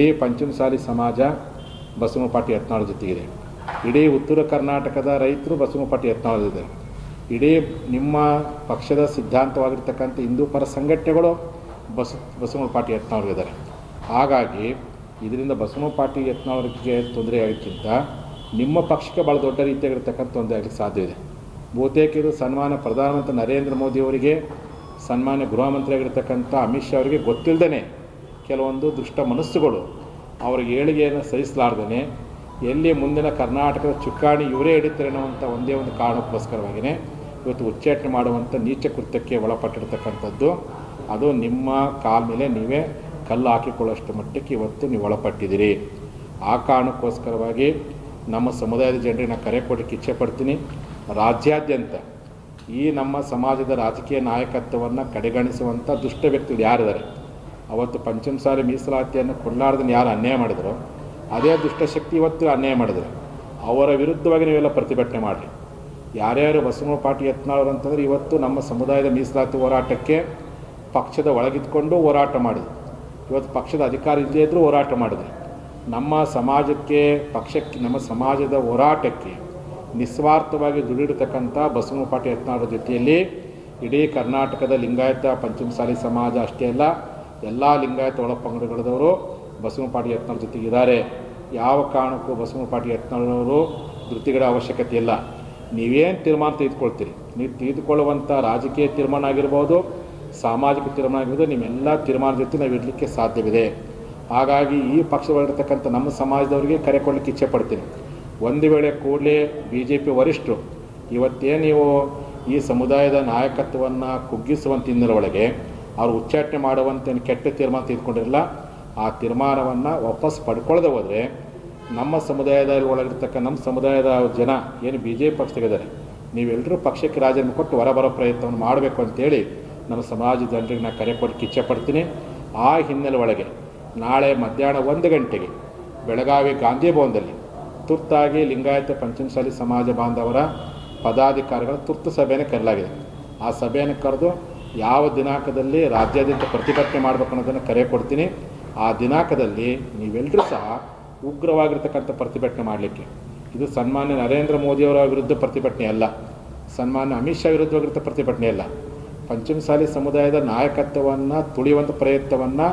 ಇಡೀ ಪಂಚಮಸಾಲಿ ಸಮಾಜ ಬಸವಪಾಟಿ ಯತ್ನಾಳ್ ಜೊತೆಗಿದೆ. ಇಡೀ ಉತ್ತರ ಕರ್ನಾಟಕದ ರೈತರು ಬಸವಪಾಟಿ ಯತ್ನಾಳ್ ಇದ್ದಾರೆ ಇಡೀ ನಿಮ್ಮ ಪಕ್ಷದ ಸಿದ್ಧಾಂತವಾಗಿರ್ತಕ್ಕಂಥ ಹಿಂದೂ ಪರ ಸಂಘಟನೆಗಳು ಬಸ ಬಸವ ಪಾಟಿ ಯತ್ನಾಳ್ಗಿದ್ದಾರೆ ಹಾಗಾಗಿ ಇದರಿಂದ ಬಸವ ಪಾಟಿ ಯತ್ನಾಳ್ಗೆ ತೊಂದರೆ ಆಗೋಕ್ಕಿಂತ ನಿಮ್ಮ ಪಕ್ಷಕ್ಕೆ ಭಾಳ ದೊಡ್ಡ ರೀತಿಯಾಗಿರ್ತಕ್ಕಂಥ ತೊಂದರೆ ಆಗಲಿಕ್ಕೆ ಸಾಧ್ಯ ಇದೆ. ಬಹುತೇಕ ಇದು ಸನ್ಮಾನ ಪ್ರಧಾನಮಂತ್ರಿ ನರೇಂದ್ರ ಮೋದಿ ಅವರಿಗೆ, ಸನ್ಮಾನ್ಯ ಗೃಹ ಮಂತ್ರಿಯಾಗಿರ್ತಕ್ಕಂಥ ಅಮಿತ್ ಶಾ ಅವರಿಗೆ ಗೊತ್ತಿಲ್ಲದೇ ಕೆಲವೊಂದು ದುಷ್ಟ ಮನಸ್ಸುಗಳು. ಅವ್ರಿಗೆ ಏಳಿಗೆಯನ್ನು ಸಹಿಸಲಾರ್ದೇ ಎಲ್ಲಿ ಮುಂದಿನ ಕರ್ನಾಟಕದ ಚುಕ್ಕಾಣಿ ಇವರೇ ಹಿಡಿತಾರೆ ಅನ್ನುವಂಥ ಒಂದೇ ಒಂದು ಕಾರಣಕ್ಕೋಸ್ಕರವಾಗಿಯೇ ಇವತ್ತು ಉಚ್ಚಾಟನೆ ಮಾಡುವಂಥ ನೀಚ ಕೃತ್ಯಕ್ಕೆ ಒಳಪಟ್ಟಿರ್ತಕ್ಕಂಥದ್ದು. ಅದು ನಿಮ್ಮ ಕಾಲ ಮೇಲೆ ನೀವೇ ಕಲ್ಲು ಹಾಕಿಕೊಳ್ಳೋಷ್ಟು ಮಟ್ಟಕ್ಕೆ ಇವತ್ತು ನೀವು ಒಳಪಟ್ಟಿದ್ದೀರಿ. ಆ ಕಾರಣಕ್ಕೋಸ್ಕರವಾಗಿ ನಮ್ಮ ಸಮುದಾಯದ ಜನರಿಗೆ ನಾನು ಕರೆ ಕೊಡೋಕ್ಕೆ ಇಚ್ಛೆ ಪಡ್ತೀನಿ. ರಾಜ್ಯಾದ್ಯಂತ ಈ ನಮ್ಮ ಸಮಾಜದ ರಾಜಕೀಯ ನಾಯಕತ್ವವನ್ನು ಕಡೆಗಣಿಸುವಂಥ ದುಷ್ಟ ವ್ಯಕ್ತಿಗಳು ಯಾರಿದ್ದಾರೆ? ಅವತ್ತು ಪಂಚಮಸಾಲಿ ಮೀಸಲಾತಿಯನ್ನು ಕೊಡಲಾರ್ದನ್ನು ಯಾರು ಅನ್ಯಾಯ ಮಾಡಿದ್ರು? ಅದೇ ದುಷ್ಟಶಕ್ತಿ ಇವತ್ತು ಅನ್ಯಾಯ ಮಾಡಿದ್ರು. ಅವರ ವಿರುದ್ಧವಾಗಿ ನೀವೆಲ್ಲ ಪ್ರತಿಭಟನೆ ಮಾಡಿರಿ. ಯಾರ್ಯಾರು ಬಸವ ಪಾಟಿ ಯತ್ನಾಳರು ಅಂತಂದರೆ ಇವತ್ತು ನಮ್ಮ ಸಮುದಾಯದ ಮೀಸಲಾತಿ ಹೋರಾಟಕ್ಕೆ ಪಕ್ಷದ ಒಳಗಿದ್ಕೊಂಡು ಹೋರಾಟ ಮಾಡಿದ್ರು. ಇವತ್ತು ಪಕ್ಷದ ಅಧಿಕಾರ ಇಲ್ಲದೇ ಇದ್ದರೂ ಹೋರಾಟ ಮಾಡಿದ್ರು. ನಮ್ಮ ಸಮಾಜಕ್ಕೆ, ಪಕ್ಷಕ್ಕೆ, ನಮ್ಮ ಸಮಾಜದ ಹೋರಾಟಕ್ಕೆ ನಿಸ್ವಾರ್ಥವಾಗಿ ದುಡಿಡಿರ್ತಕ್ಕಂಥ ಬಸವ ಪಾಟಿ ಯತ್ನಾಳರ ಜೊತೆಯಲ್ಲಿ ಇಡೀ ಕರ್ನಾಟಕದ ಲಿಂಗಾಯತ ಪಂಚಮಸಾಲಿ ಸಮಾಜ ಅಷ್ಟೇ ಅಲ್ಲ ಎಲ್ಲ ಲಿಂಗಾಯತ ಒಳ ಪಂಗಡಗಳದವರು ಬಸವಪಾಟಿ ಯತ್ನಾಳ್ ಜೊತೆಗಿದ್ದಾರೆ. ಯಾವ ಕಾರಣಕ್ಕೂ ಬಸವಪಾಟಿ ಯತ್ನಾಳವರು ಧೃತಿಗಳ ಅವಶ್ಯಕತೆ ಇಲ್ಲ. ನೀವೇನು ತೀರ್ಮಾನ ತೆಗೆದುಕೊಳ್ತೀರಿ? ನೀವು ತೆಗೆದುಕೊಳ್ಳುವಂಥ ರಾಜಕೀಯ ತೀರ್ಮಾನ ಆಗಿರ್ಬೋದು, ಸಾಮಾಜಿಕ ತೀರ್ಮಾನ ಆಗಿರ್ಬೋದು, ನಿಮ್ಮೆಲ್ಲ ತೀರ್ಮಾನ ಜೊತೆ ನಾವು ಇರಲಿಕ್ಕೆ ಸಾಧ್ಯವಿದೆ. ಹಾಗಾಗಿ ಈ ಪಕ್ಷದಲ್ಲಿರ್ತಕ್ಕಂಥ ನಮ್ಮ ಸಮಾಜದವರಿಗೆ ಕರೆ ಕೊಡಲಿಕ್ಕೆ ಇಚ್ಛೆ ಪಡ್ತೀನಿ. ಒಂದು ವೇಳೆ ಕೂಡಲೇ ಬಿ ಜೆ ಪಿ ವರಿಷ್ಠರು ಇವತ್ತೇ ನೀವು ಈ ಸಮುದಾಯದ ನಾಯಕತ್ವವನ್ನು ಕುಗ್ಗಿಸುವಂಥ ಹಿನ್ನೆಲೆ ಅವರು ಉಚ್ಚಾಟನೆ ಮಾಡುವಂಥ ಏನು ಕೆಟ್ಟ ತೀರ್ಮಾನ ತೆಗೆದುಕೊಂಡಿರಲ್ಲ, ಆ ತೀರ್ಮಾನವನ್ನು ವಾಪಸ್ ಪಡ್ಕೊಳ್ಳದೆ ಹೋದರೆ ನಮ್ಮ ಸಮುದಾಯದಲ್ಲಿ ಒಳಗಿರ್ತಕ್ಕ ನಮ್ಮ ಸಮುದಾಯದ ಜನ ಏನು ಬಿ ಜೆ ಪಿ ಪಕ್ಷದಾಗಿದ್ದಾರೆ ನೀವೆಲ್ಲರೂ ಪಕ್ಷಕ್ಕೆ ರಾಜೀನಾಮೆ ಕೊಟ್ಟು ಹೊರಬರೋ ಪ್ರಯತ್ನವನ್ನು ಮಾಡಬೇಕು ಅಂತೇಳಿ ನಮ್ಮ ಸಮಾಜ ಜನರಿಗೆ ನಾನು ಕರೆ ಕೊಡಕ್ಕೆ ಇಚ್ಛೆ ಪಡ್ತೀನಿ. ಆ ಹಿನ್ನೆಲೆ ಒಳಗೆ ನಾಳೆ ಮಧ್ಯಾಹ್ನ ಒಂದು ಗಂಟೆಗೆ ಬೆಳಗಾವಿ ಗಾಂಧಿ ಭವನದಲ್ಲಿ ತುರ್ತಾಗಿ ಲಿಂಗಾಯತ ಪಂಚಮಸಾಲಿ ಸಮಾಜ ಬಾಂಧವರ ಪದಾಧಿಕಾರಿಗಳ ತುರ್ತು ಸಭೆಯನ್ನು ಕರೆಯಲಾಗಿದೆ. ಆ ಸಭೆಯನ್ನು ಕರೆದು ಯಾವ ದಿನಾಂಕದಲ್ಲಿ ರಾಜ್ಯಾದ್ಯಂತ ಪ್ರತಿಭಟನೆ ಮಾಡಬೇಕು ಅನ್ನೋದನ್ನು ಕರೆ ಕೊಡ್ತೀನಿ. ಆ ದಿನಾಂಕದಲ್ಲಿ ನೀವೆಲ್ಲರೂ ಸಹ ಉಗ್ರವಾಗಿರ್ತಕ್ಕಂಥ ಪ್ರತಿಭಟನೆ ಮಾಡಲಿಕ್ಕೆ. ಇದು ಸನ್ಮಾನ್ಯ ನರೇಂದ್ರ ಮೋದಿಯವರ ವಿರುದ್ಧ ಪ್ರತಿಭಟನೆ ಅಲ್ಲ. ಸನ್ಮಾನ್ಯ ಅಮಿತ್ ಶಾ ವಿರುದ್ಧವಾಗಿರ್ತ ಪ್ರತಿಭಟನೆ ಅಲ್ಲ. ಪಂಚಮಸಾಲಿ ಸಮುದಾಯದ ನಾಯಕತ್ವವನ್ನು ತುಳಿಯುವಂಥ ಪ್ರಯತ್ನವನ್ನು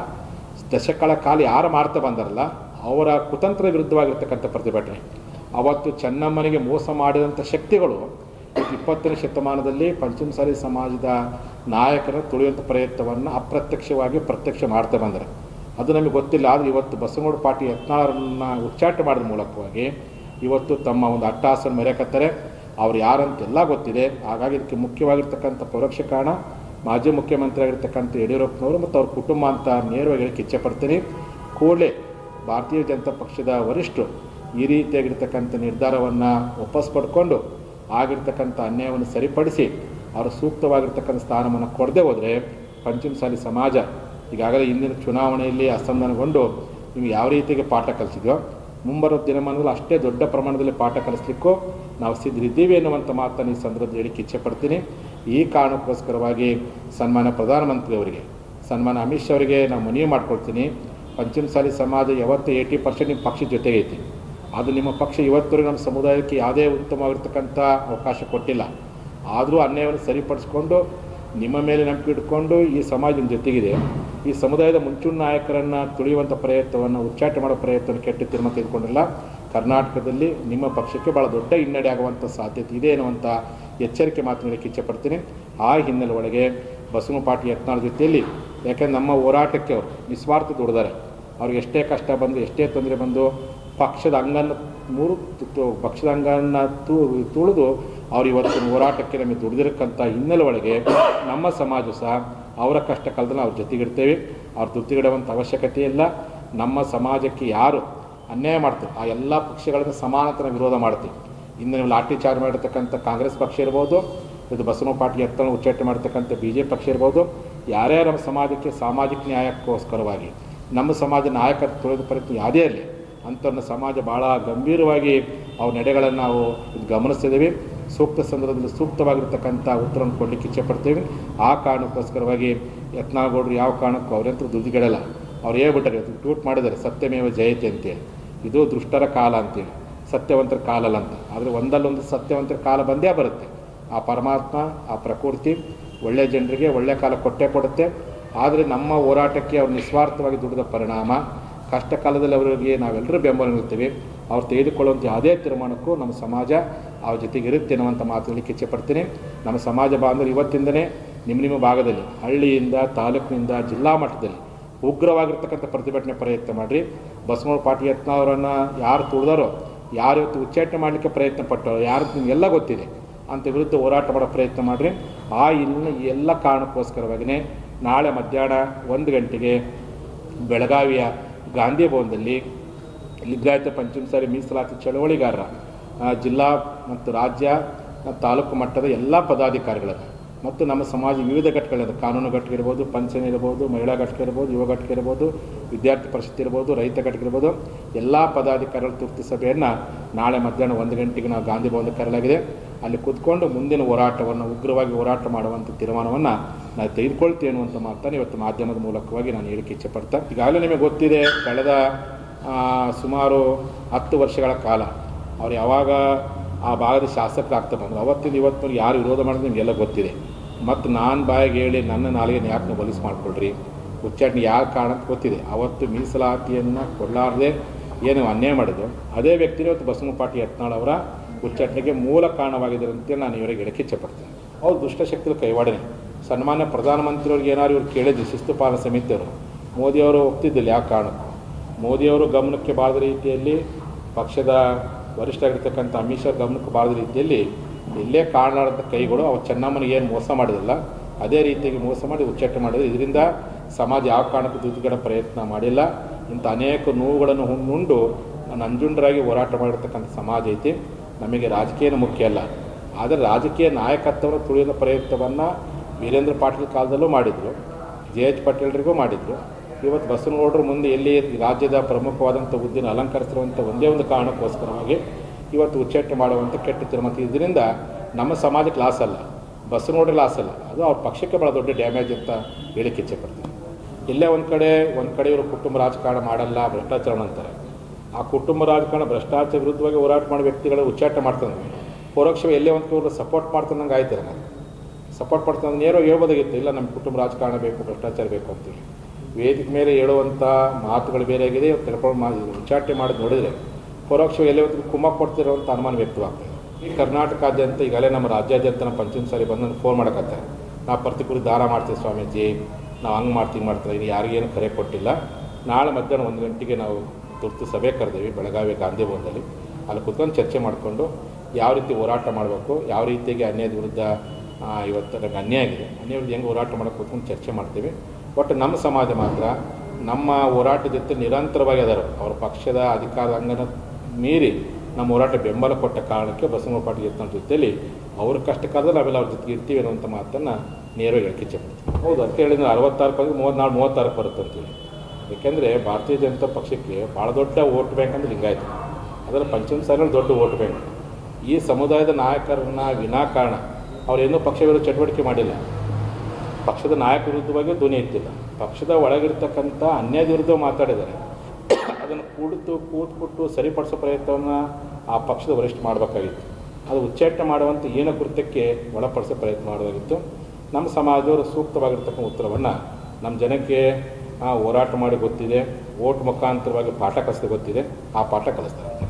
ದಶಕಗಳ ಕಾಲ ಯಾರು ಮಾಡ್ತಾ ಬಂದಾರಲ್ಲ, ಅವರ ಕುತಂತ್ರ ವಿರುದ್ಧವಾಗಿರ್ತಕ್ಕಂಥ ಪ್ರತಿಭಟನೆ. ಅವತ್ತು ಚೆನ್ನಮ್ಮನಿಗೆ ಮೋಸ ಮಾಡಿದಂಥ ಶಕ್ತಿಗಳು ಇಪ್ಪತ್ತನೇ ಶತಮಾನದಲ್ಲಿ ಪಂಚಮಸಾಲಿ ಸಮಾಜದ ನಾಯಕರ ತುಳಿಯುವಂಥ ಪ್ರಯತ್ನವನ್ನು ಅಪ್ರತ್ಯಕ್ಷವಾಗಿ ಪ್ರತ್ಯಕ್ಷ ಮಾಡ್ತಾ ಬಂದರೆ. ಅದು ನಮಗೆ ಗೊತ್ತಿಲ್ಲ, ಆದರೆ ಇವತ್ತು ಬಸವನಗೌಡ ಪಾಟಿ ಯತ್ನಾಳರನ್ನು ಉಚ್ಚಾಟ ಮಾಡಿದ ಮೂಲಕವಾಗಿ ಇವತ್ತು ತಮ್ಮ ಒಂದು ಅಟ್ಟಹಾಸನ ಮೆರೆಕತ್ತಾರೆ. ಅವ್ರು ಯಾರಂತೆಲ್ಲ ಗೊತ್ತಿದೆ, ಹಾಗಾಗಿ ಇದಕ್ಕೆ ಮುಖ್ಯವಾಗಿರ್ತಕ್ಕಂಥ ಪರೋಕ್ಷ ಕಾರಣ ಮಾಜಿ ಮುಖ್ಯಮಂತ್ರಿ ಆಗಿರ್ತಕ್ಕಂಥ ಯಡಿಯೂರಪ್ಪನವರು ಮತ್ತು ಅವ್ರ ಕುಟುಂಬ ಅಂತ ನೇರವಾಗಿ ಹೇಳಕ್ಕೆ ಇಚ್ಛೆ ಪಡ್ತೀನಿ. ಕೂಡಲೇ ಭಾರತೀಯ ಜನತಾ ಪಕ್ಷದ ವರಿಷ್ಠರು ಈ ರೀತಿಯಾಗಿರ್ತಕ್ಕಂಥ ನಿರ್ಧಾರವನ್ನು ವಾಪಸ್ ಪಡ್ಕೊಂಡು ಆಗಿರ್ತಕ್ಕಂಥ ಅನ್ಯಾಯವನ್ನು ಸರಿಪಡಿಸಿ ಅವರು ಸೂಕ್ತವಾಗಿರ್ತಕ್ಕಂಥ ಸ್ಥಾನವನ್ನು ಕೊಡದೆ ಹೋದರೆ ಪಂಚಮಸಾಲಿ ಸಮಾಜ ಈಗಾಗಲೇ ಇಂದಿನ ಚುನಾವಣೆಯಲ್ಲಿ ಅಸಮಾಧಾನಗೊಂಡು ನೀವು ಯಾವ ರೀತಿಗೆ ಪಾಠ ಕಲಿಸಿದ್ಯೋ, ಮುಂಬರುವ ದಿನಮಾನದಲ್ಲಿ ಅಷ್ಟೇ ದೊಡ್ಡ ಪ್ರಮಾಣದಲ್ಲಿ ಪಾಠ ಕಲಿಸ್ಲಿಕ್ಕೂ ನಾವು ಸಿದ್ಧರಿದ್ದೀವಿ ಎನ್ನುವಂಥ ಮಾತನ್ನು ಈ ಸಂದರ್ಭದಲ್ಲಿ ಹೇಳಿಕ್ಕೆ ಇಚ್ಛೆ ಪಡ್ತೀನಿ ಈ ಕಾರಣಕ್ಕೋಸ್ಕರವಾಗಿ ಸನ್ಮಾನ ಪ್ರಧಾನಮಂತ್ರಿಯವರಿಗೆ ಸನ್ಮಾನ ಅಮಿತ್ ಶಾ ಅವರಿಗೆ ನಾವು ಮನವಿ ಮಾಡ್ಕೊಳ್ತೀನಿ. ಪಂಚಮಸಾಲಿ ಸಮಾಜ ಯಾವತ್ತು ಏಯ್ಟಿ ಪರ್ಸೆಂಟ್ ನಿಮ್ಮ ಪಕ್ಷದ ಜೊತೆಗೈತಿ ಅದು ನಿಮ್ಮ ಪಕ್ಷ ಇವತ್ತವರೆಗೂ ನಮ್ಮ ಸಮುದಾಯಕ್ಕೆ ಯಾವುದೇ ಉತ್ತಮವಾಗಿರ್ತಕ್ಕಂಥ ಅವಕಾಶ ಕೊಟ್ಟಿಲ್ಲ. ಆದರೂ ಅನ್ಯಾಯವನ್ನು ಸರಿಪಡಿಸ್ಕೊಂಡು, ನಿಮ್ಮ ಮೇಲೆ ನಂಬಿಕೆ ಇಟ್ಕೊಂಡು ಈ ಸಮಾಜದ ಜೊತೆಗಿದೆ. ಈ ಸಮುದಾಯದ ಮುಂಚೂಣಿ ನಾಯಕರನ್ನು ತುಳಿಯುವಂಥ ಪ್ರಯತ್ನವನ್ನು ಉಚ್ಚಾಟ ಮಾಡೋ ಪ್ರಯತ್ನವನ್ನು ಕೆಟ್ಟ ತೀರ್ಮಾನ ತೆಗೆದುಕೊಂಡಿಲ್ಲ. ಕರ್ನಾಟಕದಲ್ಲಿ ನಿಮ್ಮ ಪಕ್ಷಕ್ಕೆ ಭಾಳ ದೊಡ್ಡ ಹಿನ್ನಡೆ ಆಗುವಂಥ ಸಾಧ್ಯತೆ ಇದೆ ಅನ್ನುವಂಥ ಎಚ್ಚರಿಕೆ ಮಾತನಾಡಲಿಕ್ಕೆ ಇಚ್ಛೆ ಪಡ್ತೀನಿ. ಆ ಹಿನ್ನೆಲೆ ಒಳಗೆ ಬಸವ ಪಾಟಿ ಯತ್ನಾಳ್ ಜೊತೆಯಲ್ಲಿ, ಯಾಕೆಂದ್ರೆ ನಮ್ಮ ಹೋರಾಟಕ್ಕೆ ಅವರು ನಿಸ್ವಾರ್ಥ ದುಡಿದಾರೆ ಅವ್ರಿಗೆ ಎಷ್ಟೇ ಕಷ್ಟ ಬಂದು ಎಷ್ಟೇ ತೊಂದರೆ ಬಂದು ಪಕ್ಷದ ಅಂಗನ ಮೂರು ಪಕ್ಷದ ಅಂಗನ ತು, ತುಳಿದು ಅವ್ರು ಇವತ್ತಿನ ಹೋರಾಟಕ್ಕೆ ನಮಗೆ ದುಡಿದಿರಕ್ಕಂಥ ಹಿನ್ನೆಲೆ ಒಳಗೆ ನಮ್ಮ ಸಮಾಜ ಸಹ ಅವರ ಕಷ್ಟ ಕಾಲದಲ್ಲಿ ಅವ್ರ ಜೊತೆಗಿಡ್ತೇವೆ ಅವ್ರ ದುತ್ತಿಗಿಡುವಂಥ ಅವಶ್ಯಕತೆ ಇಲ್ಲ. ನಮ್ಮ ಸಮಾಜಕ್ಕೆ ಯಾರು ಅನ್ಯಾಯ ಮಾಡ್ತಾರೆ, ಆ ಎಲ್ಲ ಪಕ್ಷಗಳನ್ನು ಸಮಾನತನ ವಿರೋಧ ಮಾಡ್ತೀವಿ. ಇನ್ನು ನೀವು ಲಾಠಿ ಚಾರ್ಜ್ ಮಾಡಿರ್ತಕ್ಕಂಥ ಕಾಂಗ್ರೆಸ್ ಪಕ್ಷ ಇರ್ಬೋದು, ಇದು ಬಸವ ಪಾಟಿ ಎತ್ತನ ಉಚ್ಚಾಟನೆ ಮಾಡ್ತಕ್ಕಂಥ ಬಿ ಜೆ ಪಕ್ಷ ಇರ್ಬೋದು, ಯಾರ್ಯಾರು ನಮ್ಮ ಸಮಾಜಕ್ಕೆ ಸಾಮಾಜಿಕ ನ್ಯಾಯಕ್ಕೋಸ್ಕರವಾಗಿ, ನಮ್ಮ ಸಮಾಜ ನಾಯಕತ್ವ ತೊಳೆದ ಪ್ರಯತ್ನ ಯಾವುದೇ ಇರಲಿ ಅಂಥವ್ರನ್ನ ಸಮಾಜ ಭಾಳ ಗಂಭೀರವಾಗಿ ಅವ್ರ ನಡೆಗಳನ್ನು ನಾವು ಗಮನಿಸ್ತಿದ್ದೀವಿ. ಸೂಕ್ತ ಸಂದರ್ಭದಲ್ಲಿ ಸೂಕ್ತವಾಗಿರ್ತಕ್ಕಂಥ ಉತ್ತರವನ್ನು ಕೊಡಲಿಕ್ಕೆ ಇಚ್ಛೆ ಪಡ್ತೀವಿ ಆ ಕಾರಣಕ್ಕೋಸ್ಕರವಾಗಿ ಯತ್ನಾಗೌಡರು ಯಾವ ಕಾರಣಕ್ಕೂ ಅವರಂತೂ ದುಡ್ಡಿಗೆಡಲ್ಲ ಅವ್ರು ಹೇಳ್ಬಿಟ್ಟಾರೆ ಟ್ವೀಟ್ ಮಾಡಿದ್ದಾರೆ, ಸತ್ಯಮೇವ ಜಯತೆ ಅಂತೇಳಿ. ಇದು ದುಷ್ಟರ ಕಾಲ ಅಂತೇಳಿ. ಸತ್ಯವಂತರ ಕಾಲ ಅಲ್ಲ ಅಂತ. ಆದರೆ ಒಂದಲ್ಲೊಂದು ಸತ್ಯವಂತರ ಕಾಲ ಬಂದೇ ಬರುತ್ತೆ. ಆ ಪರಮಾತ್ಮ, ಆ ಪ್ರಕೃತಿ ಒಳ್ಳೆಯ ಜನರಿಗೆ ಒಳ್ಳೆಯ ಕಾಲ ಕೊಟ್ಟೇ ಕೊಡುತ್ತೆ. ಆದರೆ ನಮ್ಮ ಹೋರಾಟಕ್ಕೆ ಅವ್ರು ನಿಸ್ವಾರ್ಥವಾಗಿ ದುಡಿದ ಪರಿಣಾಮ ಕಷ್ಟ ಕಾಲದಲ್ಲಿ ಅವರಿಗೆ ನಾವೆಲ್ಲರೂ ಬೆಂಬಲ ನಿಲ್ತೀವಿ ಅವ್ರು ತೆಗೆದುಕೊಳ್ಳುವಂಥ ಯಾವುದೇ ತೀರ್ಮಾನಕ್ಕೂ ನಮ್ಮ ಸಮಾಜ ಅವ್ರ ಜೊತೆಗೆ ಇರುತ್ತೆ ಅನ್ನುವಂಥ ಮಾತು ಹೇಳಲಿಕ್ಕೆ ಇಚ್ಛೆಪಡ್ತೀನಿ. ನಮ್ಮ ಸಮಾಜ ಬಾಂಧವರು ಇವತ್ತಿಂದನೇ ನಿಮ್ಮ ನಿಮ್ಮ ಭಾಗದಲ್ಲಿ, ಹಳ್ಳಿಯಿಂದ ತಾಲೂಕಿನಿಂದ ಜಿಲ್ಲಾ ಮಟ್ಟದಲ್ಲಿ ಉಗ್ರವಾಗಿರ್ತಕ್ಕಂಥ ಪ್ರತಿಭಟನೆ ಪ್ರಯತ್ನ ಮಾಡಿರಿ. ಬಸವಣ್ಣ ಪಾಟೀಲ್ ಯತ್ನವರನ್ನು ಯಾರು ತುಳಿದಾರೋ, ಯಾರು ಇವತ್ತು ಉಚ್ಚಾಟನೆ ಮಾಡಲಿಕ್ಕೆ ಪ್ರಯತ್ನ ಪಟ್ಟರೋ, ಯಾರು ನಿಮಗೆಲ್ಲ ಗೊತ್ತಿದೆ ಅಂತ ವಿರುದ್ಧ ಹೋರಾಟ ಮಾಡೋ ಪ್ರಯತ್ನ ಮಾಡಿರಿ. ಆ ಇಲ್ಲಿನ ಎಲ್ಲ ಕಾರಣಕ್ಕೋಸ್ಕರವಾಗಿಯೇ ನಾಳೆ ಮಧ್ಯಾಹ್ನ ಒಂದು ಗಂಟೆಗೆ ಬೆಳಗಾವಿಯ ಗಾಂಧಿ ಭವನದಲ್ಲಿ ಲಿಂಗಾಯತ ಪಂಚಮಸಾರಿ ಮೀಸಲಾತಿ ಚಳವಳಿಗಾರರ ಜಿಲ್ಲಾ ಮತ್ತು ರಾಜ್ಯ ತಾಲೂಕು ಮಟ್ಟದ ಎಲ್ಲ ಪದಾಧಿಕಾರಿಗಳನ್ನು ಮತ್ತು ನಮ್ಮ ಸಮಾಜ ವಿವಿಧ ಘಟಕಗಳಿದೆ. ಕಾನೂನು ಘಟಕ ಇರ್ಬೋದು, ಪಂಚನ ಇರ್ಬೋದು, ಮಹಿಳಾ ಘಟಕ ಇರ್ಬೋದು, ಯುವ ಘಟಕ ಇರ್ಬೋದು, ವಿದ್ಯಾರ್ಥಿ ಪರಿಷತ್ ಇರ್ಬೋದು, ರೈತ ಘಟಕ ಇರ್ಬೋದು. ಎಲ್ಲ ಪದಾಧಿಕಾರಿಗಳ ತುರ್ತು ಸಭೆಯನ್ನು ನಾಳೆ ಮಧ್ಯಾಹ್ನ ಒಂದು ಗಂಟೆಗೆ ನಾವು ಗಾಂಧಿ ಭವನದಲ್ಲಿ ಕರೆಯಲಾಗಿದೆ. ಅಲ್ಲಿ ಕೂತ್ಕೊಂಡು ಮುಂದಿನ ಹೋರಾಟವನ್ನು, ಉಗ್ರವಾಗಿ ಹೋರಾಟ ಮಾಡುವಂಥ ತೀರ್ಮಾನವನ್ನು ನಾವು ತೆಗೆದುಕೊಳ್ತೀವಿ ಅನ್ನುವಂಥ ಮಾತನ್ನು ಇವತ್ತು ಮಾಧ್ಯಮದ ಮೂಲಕವಾಗಿ ನಾನು ಹೇಳಿಕೆ ಇಚ್ಛೆಪಡ್ತಾ, ಈಗಾಗಲೇ ನಿಮಗೆ ಗೊತ್ತಿದೆ, ಕಳೆದ ಸುಮಾರು ಹತ್ತು ವರ್ಷಗಳ ಕಾಲ, ಅವ್ರು ಯಾವಾಗ ಆ ಭಾಗದ ಶಾಸಕರಾಗ್ತಾ ಬಂದರು. ಅವತ್ತಿಂದ ಇವತ್ತು ಯಾರು ವಿರೋಧ ಮಾಡೋದು ನಿಮಗೆಲ್ಲ ಗೊತ್ತಿದೆ. ಮತ್ತು ನಾನು ಬಾಯಿಗೆ ಹೇಳಿ ನನ್ನ ನಾಲಿಗೆ ಯಾಕೆ ನೀವು ಬಲಿಸ್ ಮಾಡಿಕೊಳ್ರಿ ಉಚ್ಚಾಟನೆ ಕಾರಣ ಅಂತ ಗೊತ್ತಿದೆ. ಅವತ್ತು ಮೀಸಲಾತಿಯನ್ನು ಕೊಡಲಾರದೆ ಏನು ಅನ್ಯಾಯ ಮಾಡಿದ್ರು. ಅದೇ ವ್ಯಕ್ತಿನೇ ಇವತ್ತು ಬಸವನಪಾಟಿ ಯತ್ನಾಳ್ ಅವರ ಉಚ್ಚಾಟನೆಗೆ ಮೂಲ ಕಾರಣವಾಗಿದೆ ಅಂತೇಳಿ ನಾನು ಇವರಿಗೆ ಹೇಳಕ್ಕೆ ಇಚ್ಛೆಪಡ್ತೇನೆ. ಅವ್ರು ದುಷ್ಟಶಕ್ತಿಯ ಕೈವಾಡನೆ. ಸನ್ಮಾನ್ಯ ಪ್ರಧಾನಮಂತ್ರಿಯವ್ರಿಗೆ ಏನಾದ್ರು ಇವ್ರು ಕೇಳಿದ್ದು ಶಿಸ್ತು ಪಾಲನಾ ಸಮಿತಿಯವರು. ಮೋದಿಯವರು ಒಪ್ತಿದ್ದಿಲ್ಲ ಯಾಕೆ ಕಾರಣಕ್ಕೂ. ಮೋದಿಯವರು ಗಮನಕ್ಕೆ ಬಾರದ ರೀತಿಯಲ್ಲಿ ಪಕ್ಷದ ವರಿಷ್ಠರಾಗಿರ್ತಕ್ಕಂಥ ಅಮಿತ್ ಶಾ ಗಮನಕ್ಕೆ ಬಾರದ ರೀತಿಯಲ್ಲಿ ಎಲ್ಲೇ ಕಾರಣಾದಂಥ ಕೈಗಳು ಅವ್ರು ಚೆನ್ನಮ್ಮನಿಗೆ ಏನು ಮೋಸ ಮಾಡಿದಿಲ್ಲ ಅದೇ ರೀತಿಯಾಗಿ ಮೋಸ ಮಾಡಿ ಉಚ್ಚಾಟನೆ ಮಾಡಿದ್ರು. ಇದರಿಂದ ಸಮಾಜ ಯಾವ ಕಾರಣಕ್ಕೂ ದುಡ್ಡುಗಡೆ ಪ್ರಯತ್ನ ಮಾಡಿಲ್ಲ. ಇಂಥ ಅನೇಕ ನೋವುಗಳನ್ನು ಹುಣ್ಣುಂಡು ನಂಜುಂಡರಾಗಿ ಹೋರಾಟ ಮಾಡಿರ್ತಕ್ಕಂಥ ಸಮಾಜ ಐತಿ. ನಮಗೆ ರಾಜಕೀಯ ಮುಖ್ಯ ಅಲ್ಲ. ಆದರೆ ರಾಜಕೀಯ ನಾಯಕತ್ವವನ್ನು ತುಳಿಯುವ ಪ್ರಯತ್ನವನ್ನು ವೀರೇಂದ್ರ ಪಾಟೀಲ್ ಕಾಲದಲ್ಲೂ ಮಾಡಿದರು. ಜೆ ಎಚ್ ಪಟೇಲ್ರಿಗೂ ಮಾಡಿದರು. ಇವತ್ತು ಬಸವನಗೌಡರು ಮುಂದೆ ಎಲ್ಲಿ ರಾಜ್ಯದ ಪ್ರಮುಖವಾದಂಥ ಹುದ್ದೆನ ಅಲಂಕರಿಸಿರುವಂಥ ಒಂದೇ ಒಂದು ಕಾರಣಕ್ಕೋಸ್ಕರವಾಗಿ ಇವತ್ತು ಉಚ್ಚಾಟನೆ ಮಾಡುವಂಥ ಕೆಟ್ಟ ತಿರುಮತಿ ಇದರಿಂದ ನಮ್ಮ ಸಮಾಜಕ್ಕೆ ಲಾಸ್ ಅಲ್ಲ ಬಸವನಗೌಡರ ಲಾಸ್ ಅಲ್ಲ. ಅದು ಅವ್ರ ಪಕ್ಷಕ್ಕೆ ಭಾಳ ದೊಡ್ಡ ಡ್ಯಾಮೇಜ್ ಅಂತ ಹೇಳಿಕೆ ಇಚ್ಛೆ ಪಡ್ತೀನಿ. ಇಲ್ಲೇ ಒಂದು ಕಡೆ ಒಂದು ಕಡೆ ಇವರು ಕುಟುಂಬ ರಾಜಕಾರಣ ಮಾಡಲ್ಲ, ಭ್ರಷ್ಟಾಚಾರ ಅಂತಾರೆ. ಆ ಕುಟುಂಬ ರಾಜಕಾರಣ, ಭ್ರಷ್ಟಾಚಾರ ವಿರುದ್ಧವಾಗಿ ಹೋರಾಟ ಮಾಡೋ ವ್ಯಕ್ತಿಗಳು ಉಚ್ಚಾಟ ಮಾಡ್ತಾನೆ ಪರೋಕ್ಷವಾಗಿ ಎಲ್ಲೇ ಒಂದು ಕಡೆ ಸಪೋರ್ಟ್ ಮಾಡ್ತಾನಂಗೆ ಆಯ್ತಾರೆ ನಾನು ಸಪೋರ್ಟ್ ಮಾಡ್ತಾನೆ ನೇರವಾಗಿ ಹೇಳ್ಬೋದಾಗಿತ್ತು. ಇಲ್ಲ ನಮ್ಮ ಕುಟುಂಬ ರಾಜಕಾರಣ ಬೇಕು, ಭ್ರಷ್ಟಾಚಾರ ಬೇಕು ಅಂತೇಳಿ. ವೇದಿಕೆ ಮೇಲೆ ಹೇಳುವಂಥ ಮಾತುಗಳು ಬೇರೆ ಆಗಿದೆ ತಿಳ್ಕೊಂಡು ಮಾ, ಉಚ್ಚಾಟನೆ ಮಾಡಿ ನೋಡಿದರೆ ಪರೋಕ್ಷ ಎಲ್ಲೇ ಒಂದು ಕುಮ್ಮ ಕೊಡ್ತಿರೋವಂಥ ಅನುಮಾನ ವ್ಯಕ್ತವಾಗ್ತದೆ. ಈ ಕರ್ನಾಟಕಾದ್ಯಂತ ಈಗಲೇ ನಮ್ಮ ರಾಜ್ಯಾದ್ಯಂತ ನಮ್ಮ ಪಂಚಮ ಸಾರಿ ಬಂದು ನಾನು ಫೋನ್ ಮಾಡಕತ್ತಾರೆ. ನಾವು ಪ್ರತಿಕೂಲ ದಾರ ಮಾಡ್ತೀವಿ ಸ್ವಾಮೀಜಿ, ನಾವು ಹಂಗೆ ಮಾಡ್ತೀವಿ ಮಾಡ್ತಾರೆ ಇನ್ನು ಯಾರಿಗೇನು ಕರೆ ಕೊಟ್ಟಿಲ್ಲ. ನಾಳೆ ಮಧ್ಯಾಹ್ನ ಒಂದು ಗಂಟೆಗೆ ನಾವು ತುರ್ತು ಸಭೆ ಕರೆದೇವಿ, ಬೆಳಗಾವಿ ಗಾಂಧಿ ಭವನದಲ್ಲಿ. ಅಲ್ಲಿ ಕುತ್ಕೊಂಡು ಚರ್ಚೆ ಮಾಡಿಕೊಂಡು ಯಾವ ರೀತಿ ಹೋರಾಟ ಮಾಡಬೇಕು, ಯಾವ ರೀತಿಯಾಗಿ ಅನ್ಯಾಯದ ವಿರುದ್ಧ ಇವತ್ತು ಅನ್ಯಾಯ ಆಗಿದೆ. ಅನ್ಯಾಯ ವಿರುದ್ಧ ಹೆಂಗೆ ಹೋರಾಟ ಮಾಡೋಕೆ ಕುತ್ಕೊಂಡು ಚರ್ಚೆ ಮಾಡ್ತೀವಿ. ಒಟ್ಟು ನಮ್ಮ ಸಮಾಜ ಮಾತ್ರ ನಮ್ಮ ಹೋರಾಟದ ಜೊತೆ ನಿರಂತರವಾಗಿ ಅದಾರ. ಅವ್ರ ಪಕ್ಷದ ಅಧಿಕಾರ ಅಂಗನ ಮೀರಿ ನಮ್ಮ ಹೋರಾಟ ಬೆಂಬಲ ಕೊಟ್ಟ ಕಾರಣಕ್ಕೆ ಬಸವ ಪಾಟೀಲ್ ಯತ್ನ ಜೊತೆಯಲ್ಲಿ ಅವ್ರ ಕಾಲದಲ್ಲಿ ನಾವೆಲ್ಲ ಅವ್ರ ಜೊತೆಗೆ ಇರ್ತೀವಿ ಅನ್ನುವಂಥ ಮಾತನ್ನು ನೇರವಾಗಿ ಹೇಳಕ್ಕೆ ಇಚ್ಛೆಪಡ್ತೀನಿ. ಹೌದು ಅಂತ ಹೇಳಿದ್ರೆ ಅರವತ್ತಾರು ಬಂದು ಮೂವತ್ತ್ನಾಲ್ಕು ಮೂವತ್ತಾರು ಬರುತ್ತೆ ಅಂತೀವಿ. ಏಕೆಂದರೆ ಭಾರತೀಯ ಜನತಾ ಪಕ್ಷಕ್ಕೆ ಭಾಳ ದೊಡ್ಡ ವೋಟ್ ಬ್ಯಾಂಕ್ ಅಂದ್ರೆ ಲಿಂಗಾಯಿತು ಅದರ ಪಂಚಮ ಸಾಲಿನಲ್ಲಿ ದೊಡ್ಡ ವೋಟ್ ಬ್ಯಾಂಕ್. ಈ ಸಮುದಾಯದ ನಾಯಕರನ್ನ ವಿನಾಕಾರಣ ಅವರೇನೂ ಪಕ್ಷ ವಿರೋಧ ಚಟುವಟಿಕೆ ಮಾಡಿಲ್ಲ. ಪಕ್ಷದ ನಾಯಕ ವಿರುದ್ಧವಾಗಿ ಧ್ವನಿ ಎತ್ತಿಲ್ಲ. ಪಕ್ಷದ ಒಳಗಿರ್ತಕ್ಕಂಥ ಅನ್ಯಾಯದ ವಿರುದ್ಧ ಮಾತಾಡಿದ್ದಾರೆ. ಅದನ್ನು ಕೂಡಿತು ಕೂತ್ಬಿಟ್ಟು ಸರಿಪಡಿಸೋ ಪ್ರಯತ್ನವನ್ನು ಆ ಪಕ್ಷದ ವರಿಷ್ಠ ಮಾಡಬೇಕಾಗಿತ್ತು. ಅದು ಉಚ್ಚಾಟನೆ ಮಾಡುವಂಥ ಏನೋ ಕೃತ್ಯಕ್ಕೆ ಒಳಪಡಿಸೋ ಪ್ರಯತ್ನ ಮಾಡಬೇಕಾಗಿತ್ತು ನಮ್ಮ ಸಮಾಜದವರು ಸೂಕ್ತವಾಗಿರ್ತಕ್ಕಂಥ ಉತ್ತರವನ್ನು ನಮ್ಮ ಜನಕ್ಕೆ ಹೋರಾಟ ಮಾಡಿ ಗೊತ್ತಿದೆ. ಓಟ್ ಮುಖಾಂತರವಾಗಿ ಪಾಠ ಕಲಿಸಿದ ಗೊತ್ತಿದೆ. ಆ ಪಾಠ ಕಲಿಸ್ತಾರೆ.